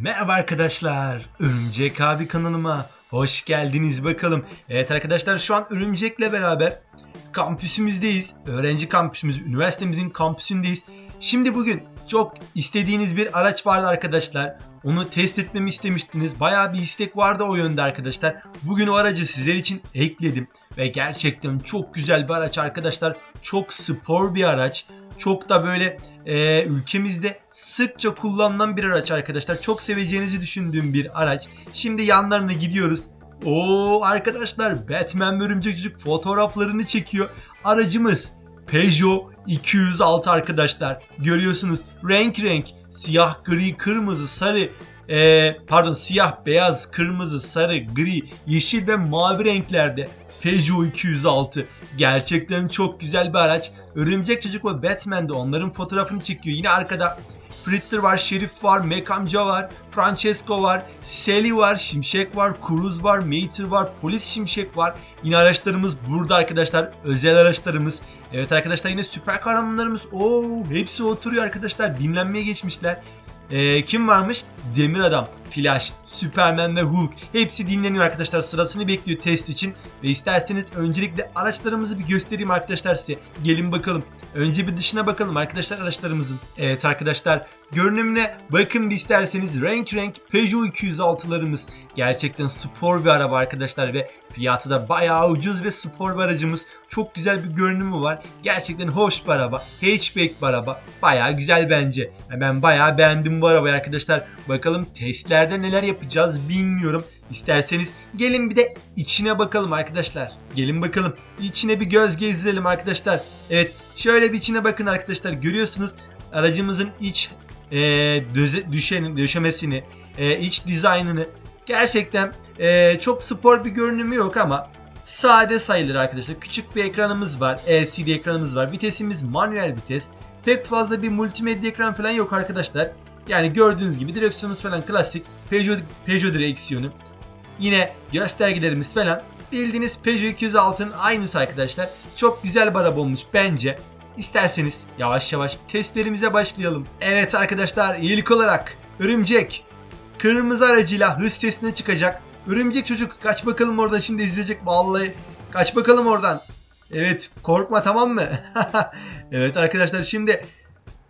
Merhaba arkadaşlar. Örümcek abi kanalıma hoş geldiniz bakalım. Evet arkadaşlar şu an Örümcek'le beraber kampüsümüzdeyiz. Öğrenci kampüsümüz, üniversitemizin kampüsündeyiz. Şimdi bugün çok istediğiniz bir araç vardı arkadaşlar. Onu test etmemi istemiştiniz. Bayağı bir istek vardı o yönde arkadaşlar. Bugün o aracı sizler için ekledim. Ve gerçekten çok güzel bir araç arkadaşlar. Çok spor bir araç. Çok da böyle e, ülkemizde sıkça kullanılan bir araç arkadaşlar. Çok seveceğinizi düşündüğüm bir araç. Şimdi yanlarına gidiyoruz. Oo arkadaşlar Batman ve Örümcek Çocuk fotoğraflarını çekiyor. Aracımız Peugeot 206 arkadaşlar. Görüyorsunuz renk renk siyah, gri, kırmızı, sarı e, pardon siyah, beyaz, kırmızı, sarı, gri, yeşil ve mavi renklerde Peugeot 206. Gerçekten çok güzel bir araç. Örümcek Çocuk ve Batman de onların fotoğrafını çekiyor. Yine arkada Fritter var, Şerif var, Mac amca var, Francesco var, Sally var, Şimşek var, Cruz var, Mater var, Polis Şimşek var. Yine araçlarımız burada arkadaşlar. Özel araçlarımız. Evet arkadaşlar yine süper kahramanlarımız. Oo, hepsi oturuyor arkadaşlar. Dinlenmeye geçmişler. Ee, kim varmış? Demir Adam, Flash, Superman ve Hulk. Hepsi dinleniyor arkadaşlar. Sırasını bekliyor test için. Ve isterseniz öncelikle araçlarımızı bir göstereyim arkadaşlar size. Gelin bakalım. Önce bir dışına bakalım arkadaşlar araçlarımızın. Evet arkadaşlar görünümüne bakın bir isterseniz renk renk Peugeot 206'larımız. Gerçekten spor bir araba arkadaşlar ve fiyatı da bayağı ucuz ve spor bir aracımız. Çok güzel bir görünümü var. Gerçekten hoş bir araba. Hatchback bir araba. Bayağı güzel bence. Ben bayağı beğendim bu arabayı arkadaşlar. Bakalım testlerde neler yapacağız bilmiyorum. İsterseniz gelin bir de içine bakalım arkadaşlar. Gelin bakalım. İçine bir göz gezdirelim arkadaşlar. Evet şöyle bir içine bakın arkadaşlar. Görüyorsunuz aracımızın iç e, düze, düşen, döşemesini, e, iç dizaynını. Gerçekten e, çok spor bir görünümü yok ama sade sayılır arkadaşlar. Küçük bir ekranımız var. LCD ekranımız var. Vitesimiz manuel vites. Pek fazla bir multimedya ekran falan yok arkadaşlar. Yani gördüğünüz gibi direksiyonumuz falan klasik. Peugeot, Peugeot direksiyonu. Yine göstergelerimiz falan. Bildiğiniz Peugeot 206'nın aynısı arkadaşlar. Çok güzel bir araba olmuş bence. İsterseniz yavaş yavaş testlerimize başlayalım. Evet arkadaşlar ilk olarak Örümcek kırmızı aracıyla hız testine çıkacak. Örümcek çocuk kaç bakalım oradan şimdi izleyecek vallahi. Kaç bakalım oradan. Evet korkma tamam mı? evet arkadaşlar şimdi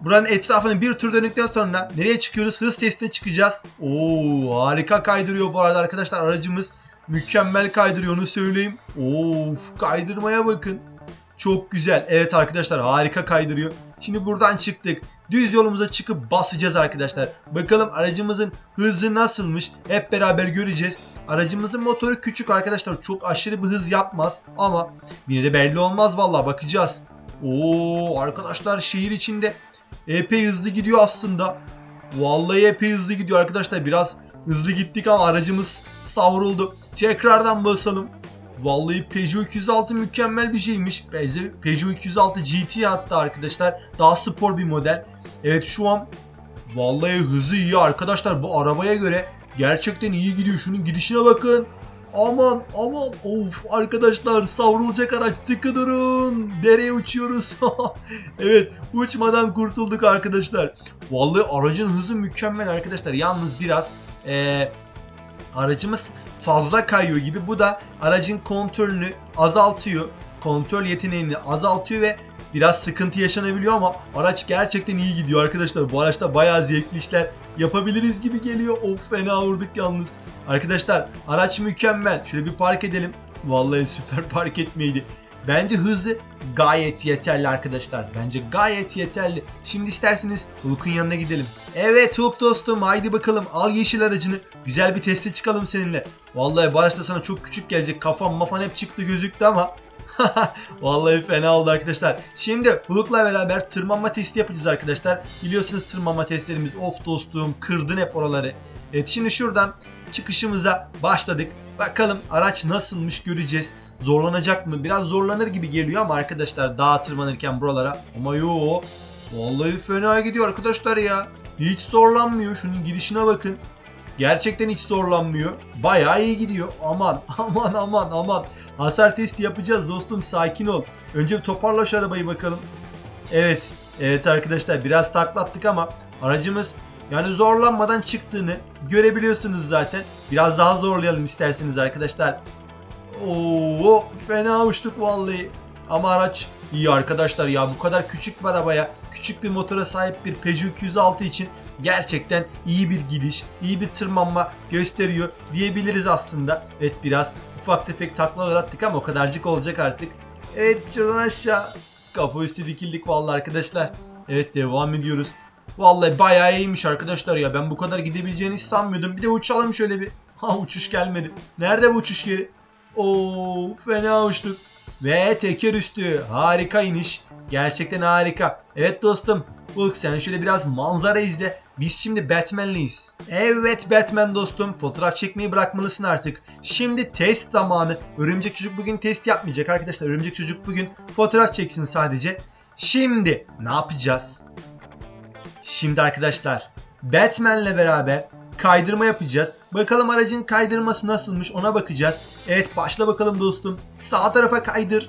buranın etrafını bir tur döndükten sonra nereye çıkıyoruz? Hız testine çıkacağız. Oo harika kaydırıyor bu arada arkadaşlar aracımız. Mükemmel kaydırıyor onu söyleyeyim. Of kaydırmaya bakın. Çok güzel. Evet arkadaşlar harika kaydırıyor. Şimdi buradan çıktık. Düz yolumuza çıkıp basacağız arkadaşlar. Bakalım aracımızın hızı nasılmış. Hep beraber göreceğiz. Aracımızın motoru küçük arkadaşlar. Çok aşırı bir hız yapmaz. Ama yine de belli olmaz vallahi bakacağız. Oo arkadaşlar şehir içinde epey hızlı gidiyor aslında. Vallahi epey hızlı gidiyor arkadaşlar. Biraz hızlı gittik ama aracımız savruldu. Tekrardan basalım. Vallahi Peugeot 206 mükemmel bir şeymiş. Peugeot Peugeot 206 GT hatta arkadaşlar. Daha spor bir model. Evet şu an vallahi hızı iyi arkadaşlar. Bu arabaya göre gerçekten iyi gidiyor. Şunun gidişine bakın. Aman aman of arkadaşlar savrulacak araç sıkı durun. Dereye uçuyoruz. evet uçmadan kurtulduk arkadaşlar. Vallahi aracın hızı mükemmel arkadaşlar. Yalnız biraz eee aracımız fazla kayıyor gibi. Bu da aracın kontrolünü azaltıyor. Kontrol yeteneğini azaltıyor ve biraz sıkıntı yaşanabiliyor ama araç gerçekten iyi gidiyor arkadaşlar. Bu araçta bayağı zevkli işler yapabiliriz gibi geliyor. Of fena vurduk yalnız. Arkadaşlar araç mükemmel. Şöyle bir park edelim. Vallahi süper park etmeydi. Bence hızı gayet yeterli arkadaşlar. Bence gayet yeterli. Şimdi isterseniz Hulk'un yanına gidelim. Evet Hulk dostum haydi bakalım al yeşil aracını. Güzel bir teste çıkalım seninle. Vallahi bu araçta sana çok küçük gelecek. Kafam mafan hep çıktı gözüktü ama. Vallahi fena oldu arkadaşlar. Şimdi Hulk'la beraber tırmanma testi yapacağız arkadaşlar. Biliyorsunuz tırmanma testlerimiz of dostum kırdın hep oraları. Evet şimdi şuradan çıkışımıza başladık. Bakalım araç nasılmış göreceğiz. Zorlanacak mı? Biraz zorlanır gibi geliyor ama arkadaşlar dağa tırmanırken buralara. Ama yo Vallahi fena gidiyor arkadaşlar ya. Hiç zorlanmıyor. Şunun gidişine bakın. Gerçekten hiç zorlanmıyor. Bayağı iyi gidiyor. Aman aman aman aman. Hasar testi yapacağız dostum sakin ol. Önce bir toparla şu arabayı bakalım. Evet. Evet arkadaşlar biraz taklattık ama aracımız Yani zorlanmadan çıktığını görebiliyorsunuz zaten. Biraz daha zorlayalım isterseniz arkadaşlar. Oo, fena uçtuk vallahi. Ama araç iyi arkadaşlar ya. Bu kadar küçük bir arabaya, küçük bir motora sahip bir Peugeot 206 için gerçekten iyi bir gidiş, iyi bir tırmanma gösteriyor diyebiliriz aslında. Evet biraz ufak tefek taklalar attık ama o kadarcık olacak artık. Evet şuradan aşağı. Kafa üstü dikildik vallahi arkadaşlar. Evet devam ediyoruz. Vallahi bayağı iyiymiş arkadaşlar ya. Ben bu kadar gidebileceğini sanmıyordum. Bir de uçalım şöyle bir. Ha uçuş gelmedi. Nerede bu uçuş yeri? Oo fena uçtuk. Ve teker üstü. Harika iniş. Gerçekten harika. Evet dostum. Hulk sen şöyle biraz manzara izle. Biz şimdi Batman'liyiz. Evet Batman dostum. Fotoğraf çekmeyi bırakmalısın artık. Şimdi test zamanı. Örümcek çocuk bugün test yapmayacak arkadaşlar. Örümcek çocuk bugün fotoğraf çeksin sadece. Şimdi ne yapacağız? Şimdi arkadaşlar Batman'le beraber kaydırma yapacağız. Bakalım aracın kaydırması nasılmış ona bakacağız. Evet başla bakalım dostum. Sağ tarafa kaydır.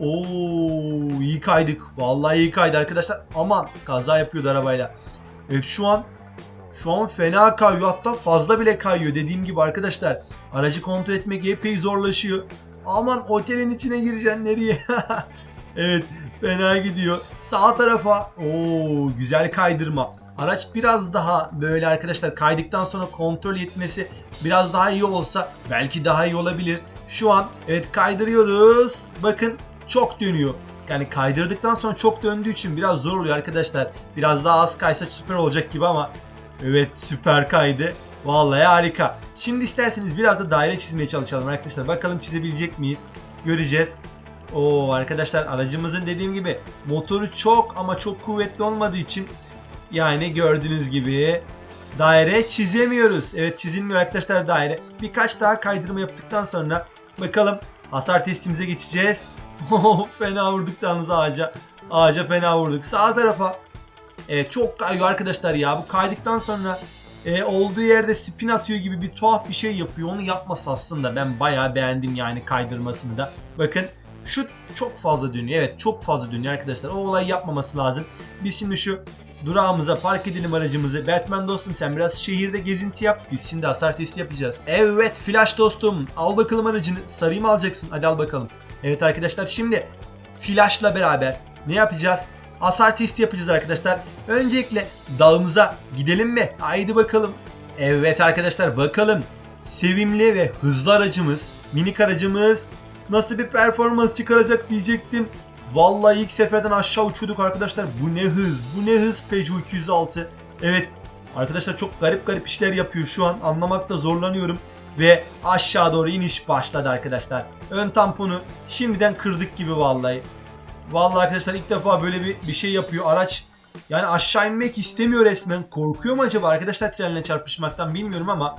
Oo iyi kaydık. Vallahi iyi kaydı arkadaşlar. Aman kaza yapıyordu arabayla. Evet şu an şu an fena kayıyor hatta fazla bile kayıyor dediğim gibi arkadaşlar. Aracı kontrol etmek epey zorlaşıyor. Aman otelin içine gireceksin nereye? evet fena gidiyor. Sağ tarafa oo güzel kaydırma. Araç biraz daha böyle arkadaşlar kaydıktan sonra kontrol etmesi biraz daha iyi olsa belki daha iyi olabilir. Şu an evet kaydırıyoruz. Bakın çok dönüyor. Yani kaydırdıktan sonra çok döndüğü için biraz zor oluyor arkadaşlar. Biraz daha az kaysa süper olacak gibi ama evet süper kaydı. Vallahi harika. Şimdi isterseniz biraz da daire çizmeye çalışalım arkadaşlar. Bakalım çizebilecek miyiz? Göreceğiz. Oo arkadaşlar aracımızın dediğim gibi motoru çok ama çok kuvvetli olmadığı için yani gördüğünüz gibi daire çizemiyoruz. Evet çizilmiyor arkadaşlar daire. Birkaç daha kaydırma yaptıktan sonra bakalım hasar testimize geçeceğiz. fena vurduk yalnız ağaca. Ağaca fena vurduk. Sağ tarafa. Evet çok kayıyor arkadaşlar ya. Bu kaydıktan sonra e, olduğu yerde spin atıyor gibi bir tuhaf bir şey yapıyor. Onu yapması aslında ben bayağı beğendim yani kaydırmasını da. Bakın şu çok fazla dönüyor. Evet çok fazla dönüyor arkadaşlar. O olayı yapmaması lazım. Biz şimdi şu durağımıza park edelim aracımızı. Batman dostum sen biraz şehirde gezinti yap. Biz şimdi hasar testi yapacağız. Evet Flash dostum al bakalım aracını. Sarıyı mı alacaksın? Hadi al bakalım. Evet arkadaşlar şimdi Flash'la beraber ne yapacağız? Hasar testi yapacağız arkadaşlar. Öncelikle dağımıza gidelim mi? Haydi bakalım. Evet arkadaşlar bakalım. Sevimli ve hızlı aracımız, minik aracımız nasıl bir performans çıkaracak diyecektim. Vallahi ilk seferden aşağı uçuyorduk arkadaşlar. Bu ne hız, bu ne hız Peugeot 206. Evet arkadaşlar çok garip garip işler yapıyor şu an. Anlamakta zorlanıyorum. Ve aşağı doğru iniş başladı arkadaşlar. Ön tamponu şimdiden kırdık gibi vallahi. Vallahi arkadaşlar ilk defa böyle bir, bir şey yapıyor. Araç yani aşağı inmek istemiyor resmen. Korkuyor mu acaba arkadaşlar trenle çarpışmaktan bilmiyorum ama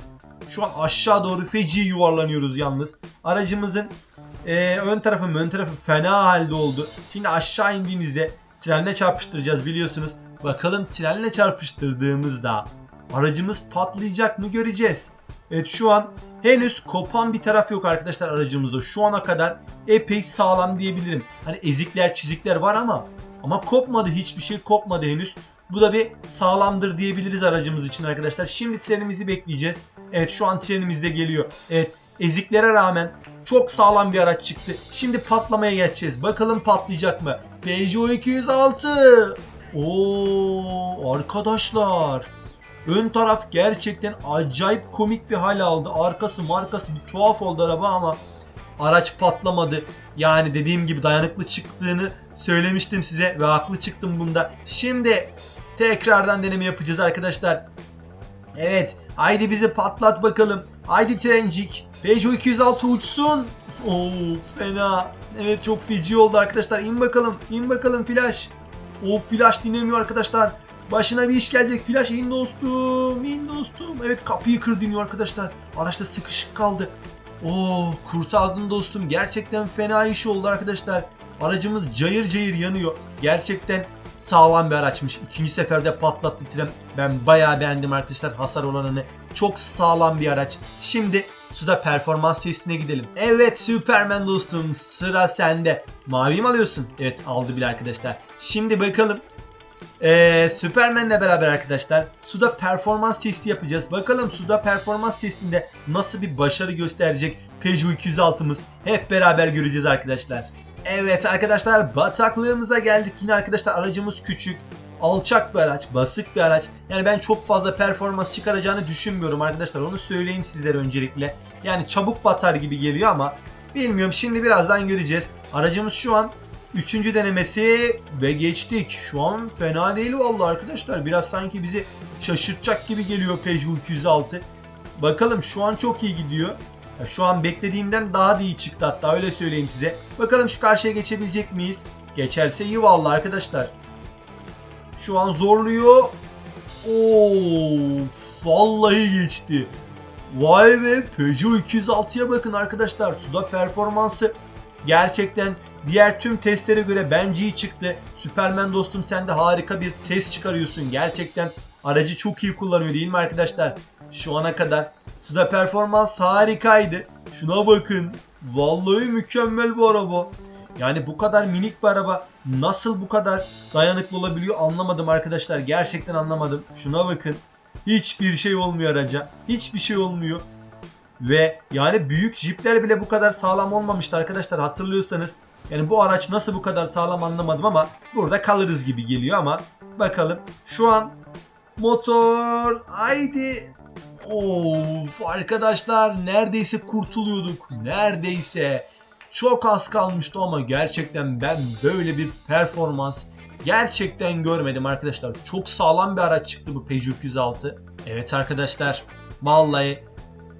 şu an aşağı doğru feci yuvarlanıyoruz yalnız. Aracımızın e, ön tarafı ön tarafı fena halde oldu. Şimdi aşağı indiğimizde trenle çarpıştıracağız biliyorsunuz. Bakalım trenle çarpıştırdığımızda aracımız patlayacak mı göreceğiz. Evet şu an henüz kopan bir taraf yok arkadaşlar aracımızda. Şu ana kadar epey sağlam diyebilirim. Hani ezikler çizikler var ama ama kopmadı hiçbir şey kopmadı henüz. Bu da bir sağlamdır diyebiliriz aracımız için arkadaşlar. Şimdi trenimizi bekleyeceğiz. Evet şu an trenimiz de geliyor. Evet eziklere rağmen çok sağlam bir araç çıktı. Şimdi patlamaya geçeceğiz. Bakalım patlayacak mı? Peugeot 206. Oo arkadaşlar. Ön taraf gerçekten acayip komik bir hal aldı. Arkası markası bir tuhaf oldu araba ama araç patlamadı. Yani dediğim gibi dayanıklı çıktığını söylemiştim size ve haklı çıktım bunda. Şimdi tekrardan deneme yapacağız arkadaşlar. Evet haydi bizi patlat bakalım. Haydi trencik. Peugeot 206 uçsun. Oo fena. Evet çok feci oldu arkadaşlar. İn bakalım. İn bakalım flash. O flash dinlemiyor arkadaşlar. Başına bir iş gelecek. Flash in dostum. in dostum. Evet kapıyı kır dinliyor arkadaşlar. Araçta sıkışık kaldı. Oo kurtardın dostum. Gerçekten fena iş oldu arkadaşlar. Aracımız cayır cayır yanıyor. Gerçekten sağlam bir araçmış. İkinci seferde patlattı tren. Ben bayağı beğendim arkadaşlar hasar olanını. Çok sağlam bir araç. Şimdi suda performans testine gidelim. Evet Superman dostum sıra sende. Mavi mi alıyorsun? Evet aldı bile arkadaşlar. Şimdi bakalım Ee, Superman'le beraber arkadaşlar suda performans testi yapacağız. Bakalım suda performans testinde nasıl bir başarı gösterecek Peugeot 206'mız. Hep beraber göreceğiz arkadaşlar. Evet arkadaşlar bataklığımıza geldik. Yine arkadaşlar aracımız küçük. Alçak bir araç, basık bir araç. Yani ben çok fazla performans çıkaracağını düşünmüyorum arkadaşlar. Onu söyleyeyim sizlere öncelikle. Yani çabuk batar gibi geliyor ama bilmiyorum. Şimdi birazdan göreceğiz. Aracımız şu an Üçüncü denemesi ve geçtik. Şu an fena değil vallahi arkadaşlar. Biraz sanki bizi şaşırtacak gibi geliyor Peugeot 206. Bakalım şu an çok iyi gidiyor. Şu an beklediğimden daha da iyi çıktı hatta öyle söyleyeyim size. Bakalım şu karşıya geçebilecek miyiz? Geçerse iyi vallahi arkadaşlar. Şu an zorluyor. Oo, vallahi geçti. Vay be Peugeot 206'ya bakın arkadaşlar. Suda performansı gerçekten diğer tüm testlere göre bence iyi çıktı. Superman dostum sen de harika bir test çıkarıyorsun. Gerçekten aracı çok iyi kullanıyor değil mi arkadaşlar? Şu ana kadar suda performans harikaydı. Şuna bakın. Vallahi mükemmel bu araba. Yani bu kadar minik bir araba nasıl bu kadar dayanıklı olabiliyor anlamadım arkadaşlar. Gerçekten anlamadım. Şuna bakın. Hiçbir şey olmuyor araca. Hiçbir şey olmuyor. Ve yani büyük jipler bile bu kadar sağlam olmamıştı arkadaşlar hatırlıyorsanız. Yani bu araç nasıl bu kadar sağlam anlamadım ama burada kalırız gibi geliyor ama bakalım. Şu an motor haydi. Of arkadaşlar neredeyse kurtuluyorduk. Neredeyse. Çok az kalmıştı ama gerçekten ben böyle bir performans gerçekten görmedim arkadaşlar. Çok sağlam bir araç çıktı bu Peugeot 206. Evet arkadaşlar vallahi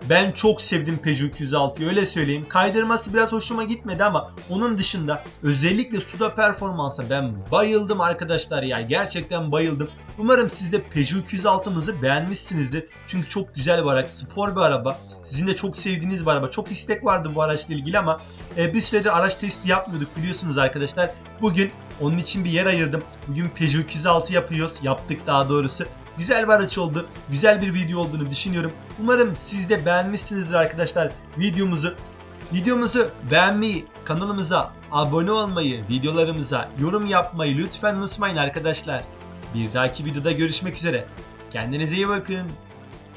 ben çok sevdim Peugeot 206'yı öyle söyleyeyim. Kaydırması biraz hoşuma gitmedi ama onun dışında özellikle suda performansa ben bayıldım arkadaşlar ya. Gerçekten bayıldım. Umarım siz de Peugeot 206'mızı beğenmişsinizdir. Çünkü çok güzel bir araç, spor bir araba. Sizin de çok sevdiğiniz bir araba. Çok istek vardı bu araçla ilgili ama e, bir süredir araç testi yapmıyorduk biliyorsunuz arkadaşlar. Bugün onun için bir yer ayırdım. Bugün Peugeot 206 yapıyoruz. Yaptık daha doğrusu. Güzel bir araç oldu. Güzel bir video olduğunu düşünüyorum. Umarım siz de beğenmişsinizdir arkadaşlar videomuzu. Videomuzu beğenmeyi, kanalımıza abone olmayı, videolarımıza yorum yapmayı lütfen unutmayın arkadaşlar. Bir dahaki videoda görüşmek üzere. Kendinize iyi bakın.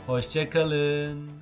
Hoşçakalın.